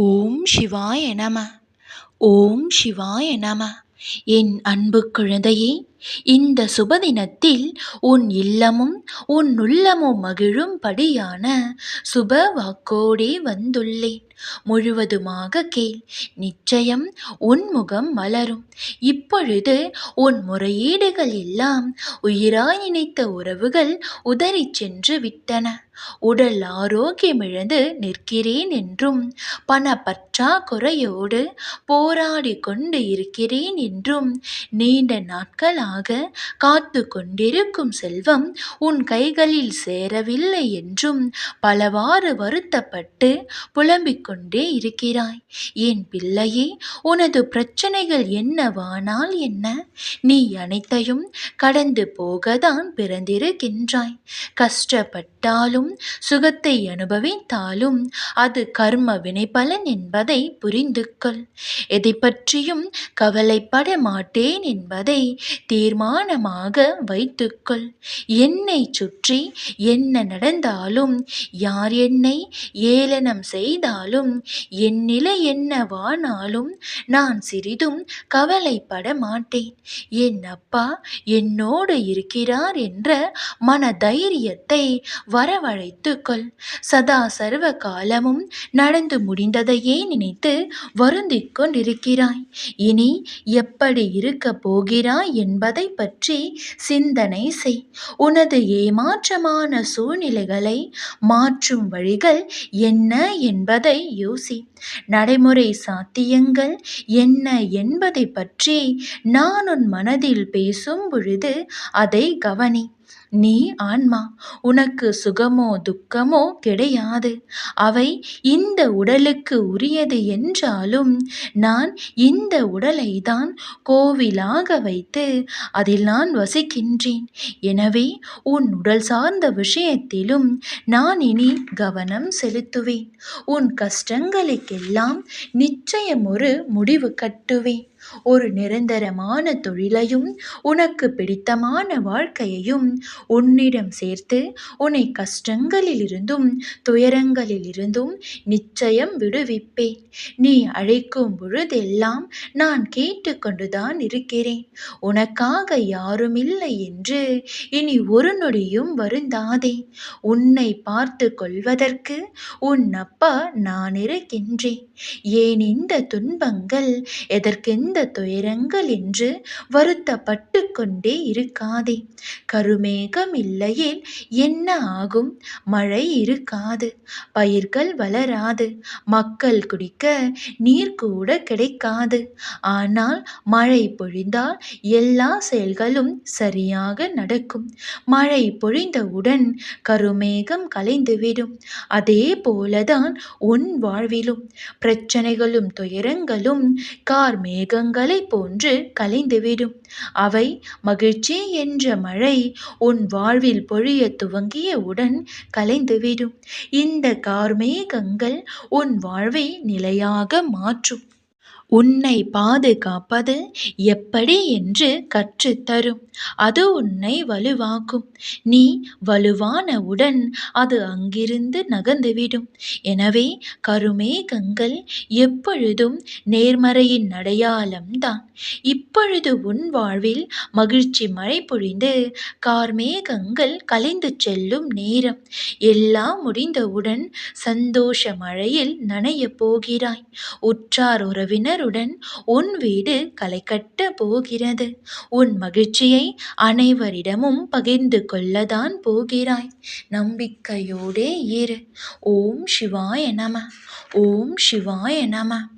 ஓம் சிவாய நம. ஓம் சிவாய நம. என் அன்பு குழந்தையே இந்த சுபதினத்தில் உன் இல்லமும் உன் உள்ளமும் மகிழும்படியான சுப வாக்கோடே வந்துள்ளேன். முழுவதுமாக கேள். நிச்சயம் உன் முகம் மலரும். இப்பொழுது உன் முறையீடுகள் எல்லாம் உயிராய் நினைத்த உறவுகள் உதறி சென்று விட்டன. உடல் ஆரோக்கியமிழந்து நிற்கிறேன் என்றும் பண பற்றாக்குறையோடு போராடி கொண்டு இருக்கிறேன் என்றும் நீண்ட நாட்களாக காத்து கொண்டிருக்கும் செல்வம் உன் கைகளில் சேரவில்லை என்றும் பலவாறு வருத்தப்பட்டு புலம்பிக் கொண்டே இருக்கிறாய். என் பிள்ளையே உனது பிரச்சனைகள் என்னவானால் என்ன? நீ அனைத்தையும் கடந்து போகத்தான் பிறந்திருக்கின்றாய். கஷ்டப்பட்டாலும் சுகத்தை அனுபவித்தாலும் அது கர்ம வினைபலன் என்பதை புரிந்து கொள் எதை பற்றியும் கவலைப்பட மாட்டேன் என்பதை தீர்மானமாக வைத்துக்கொள். என்னை சுற்றி என்ன நடந்தாலும் யார் என்னை ஏளனம் செய்தாலும் என்றாலும் என் நிலை என்னவானாலும் நான் சிறிதும் கவலைப்பட மாட்டேன். என் அப்பா என்னோடு இருக்கிறார் என்ற மன தைரியத்தை வரவழைத்துக்கொள் சதா சர்வ காலமும் நடந்து முடிந்ததையே நினைத்து வருந்திக் கொண்டிருக்கிறாய். இனி எப்படி இருக்க போகிறாய் என்பதை பற்றி சிந்தனை செய். உனது ஏமாற்றமான சூழ்நிலைகளை மாற்றும் வழிகள் என்ன என்பதை யோசி. நடைமுறை சாத்தியங்கள் என்ன என்பதை பற்றி நான் உன் மனதில் பேசும் பொழுது அதை கவனி. நீ ஆன்மா உனக்கு சுகமோ துக்கமோ கிடையாது. அவை இந்த உடலுக்கு உரியது என்றாலும் நான் இந்த உடலை தான் கோவிலாக வைத்து அதில் நான் வசிக்கின்றேன். எனவே உன் உடல் சார்ந்த விஷயத்திலும் நான் இனி கவனம் செலுத்துவேன். உன் கஷ்டங்களுக்கெல்லாம் நிச்சயம் ஒரு முடிவு கட்டுவேன். ஒரு நிரந்தரமான தொழிலையும் உனக்கு பிடித்தமான வாழ்க்கையையும் உன்னிடம் சேர்த்து உன்னை கஷ்டங்களிலிருந்தும் துயரங்களிலிருந்தும் நிச்சயம் விடுவிப்பேன். நீ அழைக்கும் பொழுதெல்லாம் நான் கேட்டுக்கொண்டுதான் இருக்கிறேன். உனக்காக யாருமில்லை என்று இனி ஒரு நொடியும் வருந்தாதே. உன்னை பார்த்து கொள்வதற்கு உன் அப்பா நான் இருக்கின்றேன். ஏன் இந்த துன்பங்கள் எதற்கெந்த துயரங்கள் என்று வருத்தப்பட்டு கொண்டே இருக்காதே. கருமேகம் இல்லையேல் என்ன ஆகும்? மழை இருக்காது பயிர்கள் வளராது மக்கள் குடிக்க நீர் கூட கிடைக்காது. ஆனால் மழை பொழிந்தால் எல்லா செயல்களும் சரியாக நடக்கும். மழை பொழிந்தவுடன் கருமேகம் கலைந்துவிடும். அதே போலதான் உன் வாழ்விலும். பிரச்சனைகளும் துயரங்களும் கார்மேகம் மேகங்களைப் போன்று கலைந்துவிடும். அவை மகிழ்ச்சி என்ற மழை உன் வாழ்வில் பொழிய துவங்கியவுடன் கலைந்துவிடும். இந்த கார்மேகங்கள் உன் வாழ்வை நிலையாக மாற்றும். உன்னை பாதுகாப்பது எப்படி என்று கற்றுத்தரும். அது உன்னை வலுவாக்கும். நீ வலுவானவுடன் அது அங்கிருந்து நகர்ந்துவிடும். எனவே கருமேகங்கள் எப்பொழுதும் நேர்மறையின் அடையாளம்தான். இப்பொழுது உன் வாழ்வில் மகிழ்ச்சி மழை பொழிந்து கார்மேகங்கள் கலைந்து செல்லும் நேரம். எல்லாம் முடிந்தவுடன் சந்தோஷ மழையில் நனையப் போகிறாய். உற்றார் உறவினர் மலருடன் உன் வீடு களை கட்ட போகிறது. உன் மகிழ்ச்சியை அனைவரிடமும் பகிர்ந்து கொள்ளதான் போகிறாய். நம்பிக்கையோடே இரு. ஓம் சிவாய நம. ஓம் சிவாய நம.